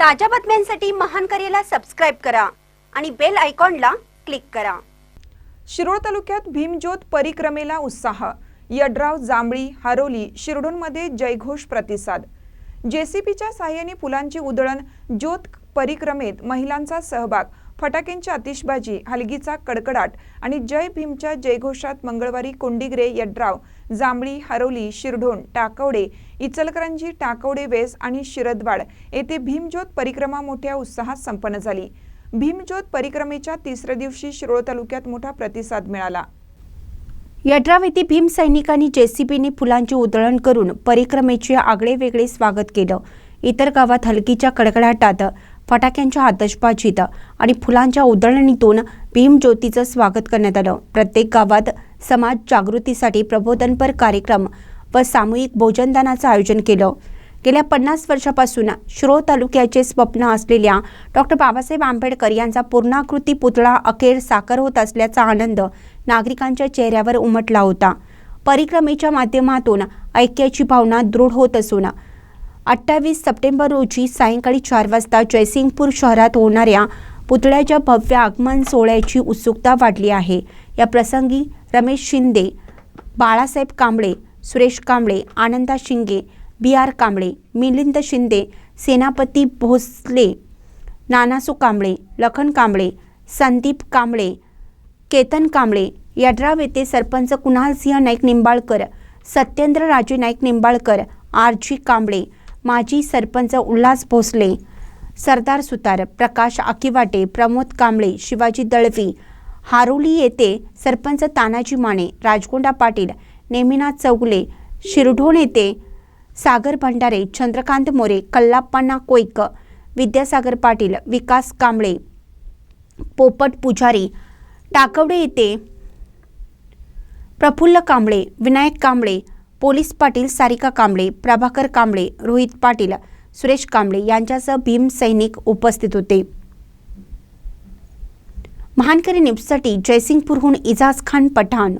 ताज्या बातम्यांसाठी महान करेला सबस्क्राईब करा आणि बेल आयकॉनला क्लिक करा. शिरोळ तालुक्यात भीमज्योत परिक्रमेला उत्साह. यड्राव जांभळी हारोली शिरडूनमध्ये जयघोष प्रतिसाद. जेसीपीच्या साह्याने फुलांची उधळण ज्योत परिक्रमेत महिलांचा सहभाग. फटाक्यांची आतिषबाजी हलगीचा कडकडाट आणि जय भीमच्या जयघोषात मंगळवारी कोंडीग्रे यड्राव जांभळी हरोली शिरढोण टाकवडे इचलकरंजी टाकवडे वेस आणि शिरदवाड येथे भीमज्योत परिक्रमा मोठ्या उत्साहात संपन्न झाली. भीमज्योत परिक्रमेच्या तिसऱ्या दिवशी शिरोळ तालुक्यात मोठा प्रतिसाद मिळाला. यड्राव येथे भीम सैनिकांनी जेसीबीने फुलांची उधळण करून परिक्रमेचे आगळे वेगळे स्वागत केलं. इतर गावात हलकीच्या कडकडाटात फटाक्यांच्या आतषबाजीत आणि फुलांच्या उधळणीतून भीमज्योतीचं स्वागत करण्यात आलं. प्रत्येक गावात समाज जागृतीसाठी प्रबोधनपर कार्यक्रम व सामूहिक भोजनदानाचं आयोजन केलं. गेल्या पन्नास वर्षापासून श्रो तालुक्याचे स्वप्न असलेल्या डॉक्टर बाबासाहेब आंबेडकर यांचा पूर्णाकृती पुतळा अखेर साकार होत असल्याचा आनंद नागरिकांच्या चेहऱ्यावर उमटला होता. परिक्रमेच्या माध्यमातून ऐक्याची भावना दृढ होत असून अठ्ठावीस सप्टेंबर रोजी सायंकाळी चार वाजता जयसिंगपूर शहरात होणाऱ्या पुतळ्याच्या भव्य आगमन सोहळ्याची उत्सुकता वाढली आहे. या प्रसंगी रमेश शिंदे बाळासाहेब कांबळे सुरेश कांबळे आनंदा शिंगे बी आर कांबळे मिलिंद शिंदे सेनापती भोसले नानासू कांबळे लखन कांबळे संदीप कांबळे केतन कांबळे यड्राव येथे सरपंच कुणालसिंह नाईक निंबाळकर सत्येंद्र राजे नाईक निंबाळकर आर जी कांबळे माजी सरपंच उल्हास भोसले सरदार सुतार प्रकाश आकिवाटे प्रमोद कांबळे शिवाजी दळवी हारोली येथे सरपंच तानाजी माने राजगोंडा पाटील नेमिनाथ चौगले शिरढोण येथे सागर भंडारे चंद्रकांत मोरे कल्लाप्पांना कोईक विद्यासागर पाटील विकास कांबळे पोपट पुजारी टाकवडे येथे प्रफुल्ल कांबळे विनायक कांबळे पोलीस पाटील सारिका कांबळे प्रभाकर कांबळे रोहित पाटील सुरेश कांबळे यांच्यासह भीम सैनिक उपस्थित होते. महानकरी न्यूजसाठी जयसिंगपूरहून इजाज खान पठाण.